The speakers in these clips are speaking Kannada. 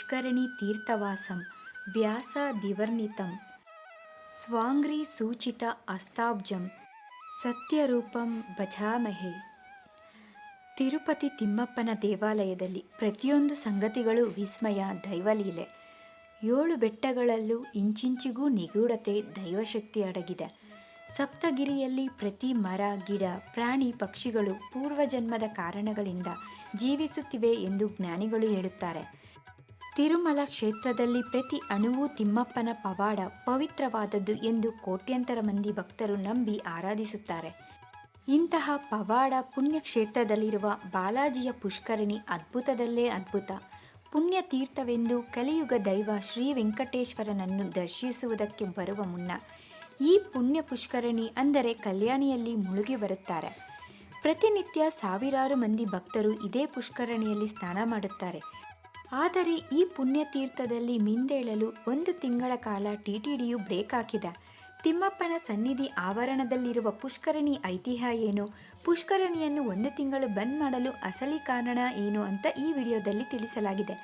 ಪುಷ್ಕರಣಿ ತೀರ್ಥವಾಸಂ ವ್ಯಾಸ ದಿವರ್ಣಿತಂ ಸ್ವಾಂಗ್ರಿ ಸೂಚಿತ ಅಸ್ತಾಬ್ಜಂ, ಸತ್ಯರೂಪಂ ಭಜಾಮಹೆ. ತಿರುಪತಿ ತಿಮ್ಮಪ್ಪನ ದೇವಾಲಯದಲ್ಲಿ ಪ್ರತಿಯೊಂದು ಸಂಗತಿಗಳು ವಿಸ್ಮಯ, ದೈವಲೀಲೆ. ಏಳು ಬೆಟ್ಟಗಳಲ್ಲೂ ಇಂಚಿಂಚಿಗೂ ನಿಗೂಢತೆ, ದೈವಶಕ್ತಿ ಅಡಗಿದೆ. ಸಪ್ತಗಿರಿಯಲ್ಲಿ ಪ್ರತಿ ಮರ, ಗಿಡ, ಪ್ರಾಣಿ, ಪಕ್ಷಿಗಳು ಪೂರ್ವಜನ್ಮದ ಕಾರಣಗಳಿಂದ ಜೀವಿಸುತ್ತಿವೆ ಎಂದು ಜ್ಞಾನಿಗಳು ಹೇಳುತ್ತಾರೆ. ತಿರುಮಲ ಕ್ಷೇತ್ರದಲ್ಲಿ ಪ್ರತಿ ಅಣುವು ತಿಮ್ಮಪ್ಪನ ಪವಾಡ ಪವಿತ್ರವಾದದ್ದು ಎಂದು ಕೋಟ್ಯಂತರ ಮಂದಿ ಭಕ್ತರು ನಂಬಿ ಆರಾಧಿಸುತ್ತಾರೆ. ಇಂತಹ ಪವಾಡ ಪುಣ್ಯಕ್ಷೇತ್ರದಲ್ಲಿರುವ ಬಾಲಾಜಿಯ ಪುಷ್ಕರಣಿ ಅದ್ಭುತದಲ್ಲೇ ಅದ್ಭುತ. ಪುಣ್ಯತೀರ್ಥವೆಂದು ಕಲಿಯುಗ ದೈವ ಶ್ರೀ ವೆಂಕಟೇಶ್ವರನನ್ನು ದರ್ಶಿಸುವುದಕ್ಕೆ ಬರುವ ಮುನ್ನ ಈ ಪುಣ್ಯ ಪುಷ್ಕರಣಿ ಅಂದರೆ ಕಲ್ಯಾಣಿಯಲ್ಲಿ ಮುಳುಗಿ ಬರುತ್ತಾರೆ. ಪ್ರತಿನಿತ್ಯ ಸಾವಿರಾರು ಮಂದಿ ಭಕ್ತರು ಇದೇ ಪುಷ್ಕರಣಿಯಲ್ಲಿ ಸ್ನಾನ ಮಾಡುತ್ತಾರೆ. ಆದರೆ ಈ ಪುಣ್ಯತೀರ್ಥದಲ್ಲಿ ಮಿಂದೇಳಲು ಒಂದು ತಿಂಗಳ ಕಾಲ ಟಿಟಿಡಿಯು ಬ್ರೇಕ್ ಹಾಕಿದ. ತಿಮ್ಮಪ್ಪನ ಸನ್ನಿಧಿ ಆವರಣದಲ್ಲಿರುವ ಪುಷ್ಕರಣಿ ಐತಿಹ್ಯ ಏನು? ಪುಷ್ಕರಣಿಯನ್ನು ಒಂದು ತಿಂಗಳು ಬಂದ್ ಮಾಡಲು ಅಸಲಿ ಕಾರಣ ಏನು ಅಂತ ಈ ವಿಡಿಯೋದಲ್ಲಿ ತಿಳಿಸಲಾಗಿದೆ.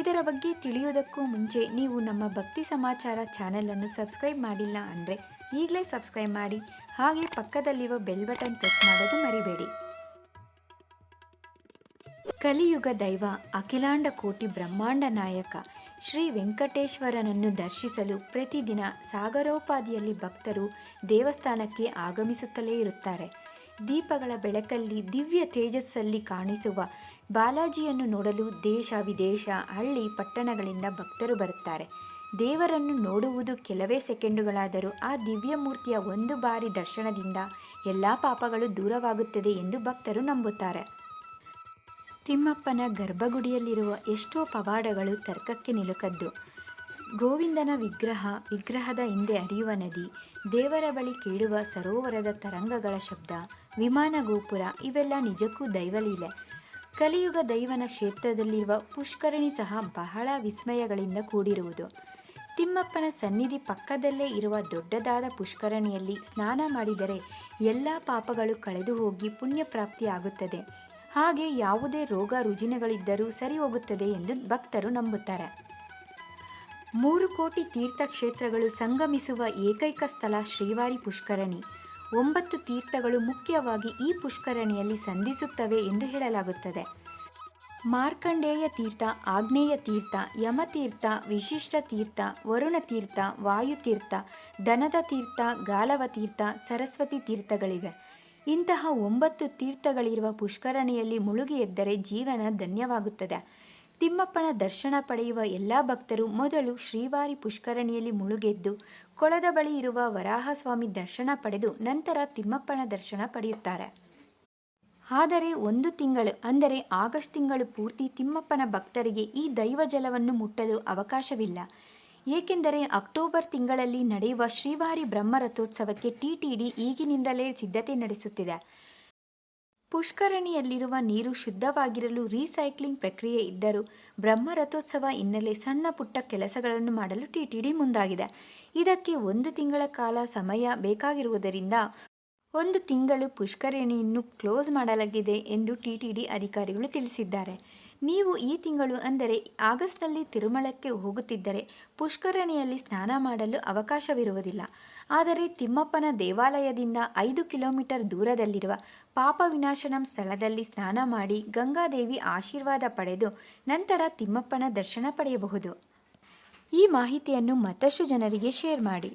ಇದರ ಬಗ್ಗೆ ತಿಳಿಯುವುದಕ್ಕೂ ಮುಂಚೆ ನೀವು ನಮ್ಮ ಭಕ್ತಿ ಸಮಾಚಾರ ಚಾನಲನ್ನು ಸಬ್ಸ್ಕ್ರೈಬ್ ಮಾಡಿಲ್ಲ ಅಂದರೆ ಈಗಲೇ ಸಬ್ಸ್ಕ್ರೈಬ್ ಮಾಡಿ. ಹಾಗೆ ಪಕ್ಕದಲ್ಲಿರುವ ಬೆಲ್ ಬಟನ್ ಪ್ರೆಸ್ ಮಾಡೋದು ಮರಿಬೇಡಿ. ಕಲಿಯುಗ ದೈವ, ಅಖಿಲಾಂಡ ಕೋಟಿ ಬ್ರಹ್ಮಾಂಡ ನಾಯಕ ಶ್ರೀ ವೆಂಕಟೇಶ್ವರನನ್ನು ದರ್ಶಿಸಲು ಪ್ರತಿದಿನ ಸಾಗರೋಪಾದಿಯಲ್ಲಿ ಭಕ್ತರು ದೇವಸ್ಥಾನಕ್ಕೆ ಆಗಮಿಸುತ್ತಲೇ ಇರುತ್ತಾರೆ. ದೀಪಗಳ ಬೆಳಕಲ್ಲಿ, ದಿವ್ಯ ತೇಜಸ್ಸಲ್ಲಿ ಕಾಣಿಸುವ ಬಾಲಾಜಿಯನ್ನು ನೋಡಲು ದೇಶ ವಿದೇಶ, ಹಳ್ಳಿ, ಪಟ್ಟಣಗಳಿಂದ ಭಕ್ತರು ಬರುತ್ತಾರೆ. ದೇವರನ್ನು ನೋಡುವುದು ಕೆಲವೇ ಸೆಕೆಂಡುಗಳಾದರೂ ಆ ದಿವ್ಯ ಮೂರ್ತಿಯ ಒಂದು ಬಾರಿ ದರ್ಶನದಿಂದ ಎಲ್ಲ ಪಾಪಗಳು ದೂರವಾಗುತ್ತದೆ ಎಂದು ಭಕ್ತರು ನಂಬುತ್ತಾರೆ. ತಿಮ್ಮಪ್ಪನ ಗರ್ಭಗುಡಿಯಲ್ಲಿರುವ ಎಷ್ಟೋ ಪವಾಡಗಳು ತರ್ಕಕ್ಕೆ ನಿಲುಕದ್ದು. ಗೋವಿಂದನ ವಿಗ್ರಹ ವಿಗ್ರಹದ ಹಿಂದೆ ಹರಿಯುವ ನದಿ, ದೇವರ ಬಳಿ ಕೇಳುವ ಸರೋವರದ ತರಂಗಗಳ ಶಬ್ದ, ವಿಮಾನ ಗೋಪುರ ಇವೆಲ್ಲ ನಿಜಕ್ಕೂ ದೈವಲೀಲೆ. ಕಲಿಯುಗ ದೈವನ ಕ್ಷೇತ್ರದಲ್ಲಿರುವ ಪುಷ್ಕರಣಿ ಸಹ ಬಹಳ ವಿಸ್ಮಯಗಳಿಂದ ಕೂಡಿರುವುದು. ತಿಮ್ಮಪ್ಪನ ಸನ್ನಿಧಿ ಪಕ್ಕದಲ್ಲೇ ಇರುವ ದೊಡ್ಡದಾದ ಪುಷ್ಕರಣಿಯಲ್ಲಿ ಸ್ನಾನ ಮಾಡಿದರೆ ಎಲ್ಲ ಪಾಪಗಳು ಕಳೆದು ಹೋಗಿ ಪುಣ್ಯ ಪ್ರಾಪ್ತಿಯಾಗುತ್ತದೆ ಹಾಗೆ ಯಾವುದೇ ರೋಗ ರುಜಿನಗಳಿದ್ದರೂ ಸರಿ ಹೋಗುತ್ತದೆ ಎಂದು ಭಕ್ತರು ನಂಬುತ್ತಾರೆ. ಮೂರು ಕೋಟಿ ತೀರ್ಥಕ್ಷೇತ್ರಗಳು ಸಂಗಮಿಸುವ ಏಕೈಕ ಸ್ಥಳ ಶ್ರೀವಾರಿ ಪುಷ್ಕರಣಿ. ಒಂಬತ್ತು ತೀರ್ಥಗಳು ಮುಖ್ಯವಾಗಿ ಈ ಪುಷ್ಕರಣಿಯಲ್ಲಿ ಸಂಧಿಸುತ್ತವೆ ಎಂದು ಹೇಳಲಾಗುತ್ತದೆ. ಮಾರ್ಕಂಡೇಯ ತೀರ್ಥ, ಆಗ್ನೇಯ ತೀರ್ಥ, ಯಮತೀರ್ಥ, ವಿಶಿಷ್ಟ ತೀರ್ಥ, ವರುಣ ತೀರ್ಥ ವಾಯುತೀರ್ಥ ದನದ ತೀರ್ಥ ಗಾಲವ ತೀರ್ಥ, ಸರಸ್ವತಿ ತೀರ್ಥಗಳಿವೆ. ಇಂತಹ ಒಂಬತ್ತು ತೀರ್ಥಗಳಿರುವ ಪುಷ್ಕರಣಿಯಲ್ಲಿ ಮುಳುಗಿ ಎದ್ದರೆ ಜೀವನ ಧನ್ಯವಾಗುತ್ತದೆ. ತಿಮ್ಮಪ್ಪನ ದರ್ಶನ ಪಡೆಯುವ ಎಲ್ಲ ಭಕ್ತರು ಮೊದಲು ಶ್ರೀವಾರಿ ಪುಷ್ಕರಣಿಯಲ್ಲಿ ಮುಳುಗೆದ್ದು, ಕೊಳದ ಬಳಿ ಇರುವ ವರಾಹಸ್ವಾಮಿ ದರ್ಶನ ಪಡೆದು ನಂತರ ತಿಮ್ಮಪ್ಪನ ದರ್ಶನ ಪಡೆಯುತ್ತಾರೆ. ಆದರೆ ಒಂದು ತಿಂಗಳು, ಅಂದರೆ ಆಗಸ್ಟ್ ತಿಂಗಳು ಪೂರ್ತಿ ತಿಮ್ಮಪ್ಪನ ಭಕ್ತರಿಗೆ ಈ ದೈವ ಜಲವನ್ನು ಮುಟ್ಟಲು ಅವಕಾಶವಿಲ್ಲ. ಏಕೆಂದರೆ ಅಕ್ಟೋಬರ್ ತಿಂಗಳಲ್ಲಿ ನಡೆಯುವ ಶ್ರೀವಾರಿ ಬ್ರಹ್ಮರಥೋತ್ಸವಕ್ಕೆ ಟಿಟಿಡಿ ಈಗಿನಿಂದಲೇ ಸಿದ್ಧತೆ ನಡೆಸುತ್ತಿದೆ. ಪುಷ್ಕರಣಿಯಲ್ಲಿರುವ ನೀರು ಶುದ್ಧವಾಗಿರಲು ರೀಸೈಕ್ಲಿಂಗ್ ಪ್ರಕ್ರಿಯೆ ಇದ್ದರೂ ಬ್ರಹ್ಮರಥೋತ್ಸವ ಹಿನ್ನೆಲೆ ಸಣ್ಣ ಪುಟ್ಟ ಕೆಲಸಗಳನ್ನು ಮಾಡಲು ಟಿಟಿಡಿ ಮುಂದಾಗಿದೆ. ಇದಕ್ಕೆ ಒಂದು ತಿಂಗಳ ಕಾಲ ಸಮಯ ಬೇಕಾಗಿರುವುದರಿಂದ ಒಂದು ತಿಂಗಳು ಪುಷ್ಕರಣಿಯನ್ನು ಕ್ಲೋಸ್ ಮಾಡಲಾಗಿದೆ ಎಂದು ಟಿಟಿಡಿ ಅಧಿಕಾರಿಗಳು ತಿಳಿಸಿದ್ದಾರೆ. ನೀವು ಈ ತಿಂಗಳು ಅಂದರೆ ಆಗಸ್ಟ್ನಲ್ಲಿ ತಿರುಮಲಕ್ಕೆ ಹೋಗುತ್ತಿದ್ದರೆ ಪುಷ್ಕರಣಿಯಲ್ಲಿ ಸ್ನಾನ ಮಾಡಲು ಅವಕಾಶವಿರುವುದಿಲ್ಲ. ಆದರೆ ತಿಮ್ಮಪ್ಪನ ದೇವಾಲಯದಿಂದ ಐದು ಕಿಲೋಮೀಟರ್ ದೂರದಲ್ಲಿರುವ ಪಾಪ ವಿನಾಶನಂ ಸ್ಥಳದಲ್ಲಿ ಸ್ನಾನ ಮಾಡಿ ಗಂಗಾದೇವಿ ಆಶೀರ್ವಾದ ಪಡೆದು ನಂತರ ತಿಮ್ಮಪ್ಪನ ದರ್ಶನ ಪಡೆಯಬಹುದು. ಈ ಮಾಹಿತಿಯನ್ನು ಮತ್ತಷ್ಟು ಜನರಿಗೆ ಶೇರ್ ಮಾಡಿ.